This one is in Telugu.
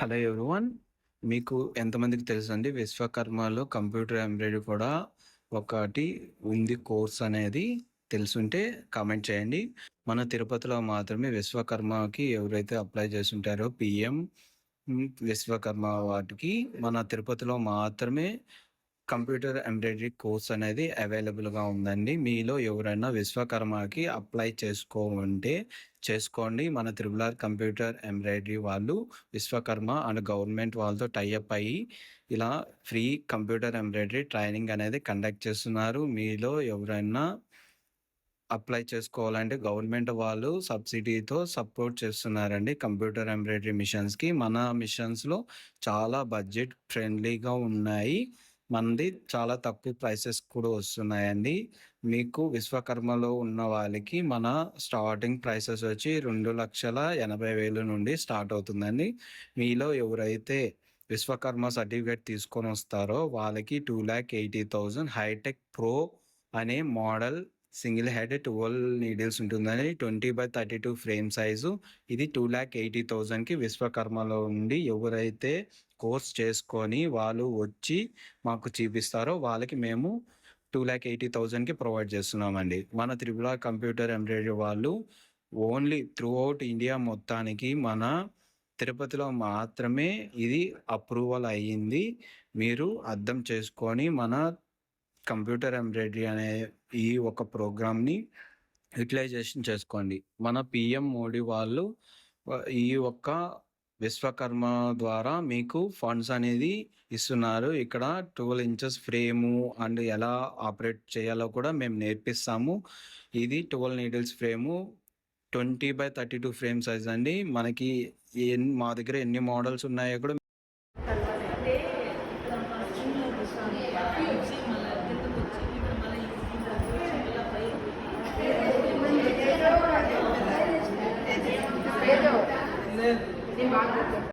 Hello everyone. మీకు ఎంతమందికి తెలుసండి విశ్వకర్మలో కంప్యూటర్ ఎంబ్రాయిడరీ కూడా ఒకటి ఉంది కోర్స్ అనేది తెలుసుంటే కామెంట్ చేయండి. మన తిరుపతిలో మాత్రమే విశ్వకర్మకి ఎవరైతే అప్లై చేస్తుంటారో పీఎం విశ్వకర్మ వాటికి మన తిరుపతిలో మాత్రమే కంప్యూటర్ ఎంబ్రాయిడరీ కోర్స్ అనేది అవైలబుల్‌గా ఉందండి. మీలో ఎవరైనా విశ్వకర్మకి అప్లై చేసుకోమంటే చేసుకోండి. మన త్రిబుల్ ఆర్ కంప్యూటర్ ఎంబ్రాయిడరీ వాళ్ళు విశ్వకర్మ అండ్ గవర్నమెంట్ వాళ్ళతో టై అప్ అయ్యి ఇలా ఫ్రీ కంప్యూటర్ ఎంబ్రాయిడరీ ట్రైనింగ్ అనేది కండక్ట్ చేస్తున్నారు. మీలో ఎవరైనా అప్లై చేసుకోవాలంటే గవర్నమెంట్ వాళ్ళు సబ్సిడీతో సపోర్ట్ చేస్తున్నారండి కంప్యూటర్ ఎంబ్రాయిడరీ మిషన్స్‌కి. మన మిషన్స్‌లో చాలా బడ్జెట్ ఫ్రెండ్లీగా ఉన్నాయి. మనది చాలా తక్కువ ప్రైసెస్ కూడా వస్తున్నాయండి. మీకు విశ్వకర్మలో ఉన్న వాళ్ళకి మన స్టార్టింగ్ ప్రైసెస్ వచ్చి 2,80,000 నుండి స్టార్ట్ అవుతుందండి. మీలో ఎవరైతే విశ్వకర్మ సర్టిఫికేట్ తీసుకొని వస్తారో వాళ్ళకి 2,80,000 హైటెక్ ప్రో అనే మోడల్ సింగిల్ హెడ్ 12 నీడిల్స్ ఉంటుందండి. 20/32 ఫ్రేమ్ సైజు. ఇది 2,80,000కి విశ్వకర్మలో ఉండి ఎవరైతే కోర్స్ చేసుకొని వాళ్ళు వచ్చి మాకు చూపిస్తారో వాళ్ళకి మేము 2,80,000కి ప్రొవైడ్ చేస్తున్నామండి. మన త్రిపుల కంప్యూటర్ ఎంబ్రాయిడరీ వాళ్ళు ఓన్లీ త్రూ అవుట్ ఇండియా మొత్తానికి మన తిరుపతిలో మాత్రమే ఇది అప్రూవల్ అయ్యింది. మీరు అర్థం చేసుకొని మన కంప్యూటర్ ఎంబ్రాయిడరీ అనే ఈ ఒక ప్రోగ్రామ్‌ని యుటిలైజేషన్ చేసుకోండి. మన పీఎం మోడీ వాళ్ళు ఈ ఒక్క విశ్వకర్మ ద్వారా మీకు ఫండ్స్ అనేది ఇస్తున్నారు. ఇక్కడ 12 ఇంచెస్ ఫ్రేము అండ్ ఎలా ఆపరేట్ చేయాలో కూడా మేము నేర్పిస్తాము. ఇది 12 నీడిల్స్ ఫ్రేము 20/32 ఫ్రేమ్ సైజ్ అండి. మనకి ఎన్ మా దగ్గర ఎన్ని మోడల్స్ ఉన్నాయో కూడా Yeah. ఇక్కడ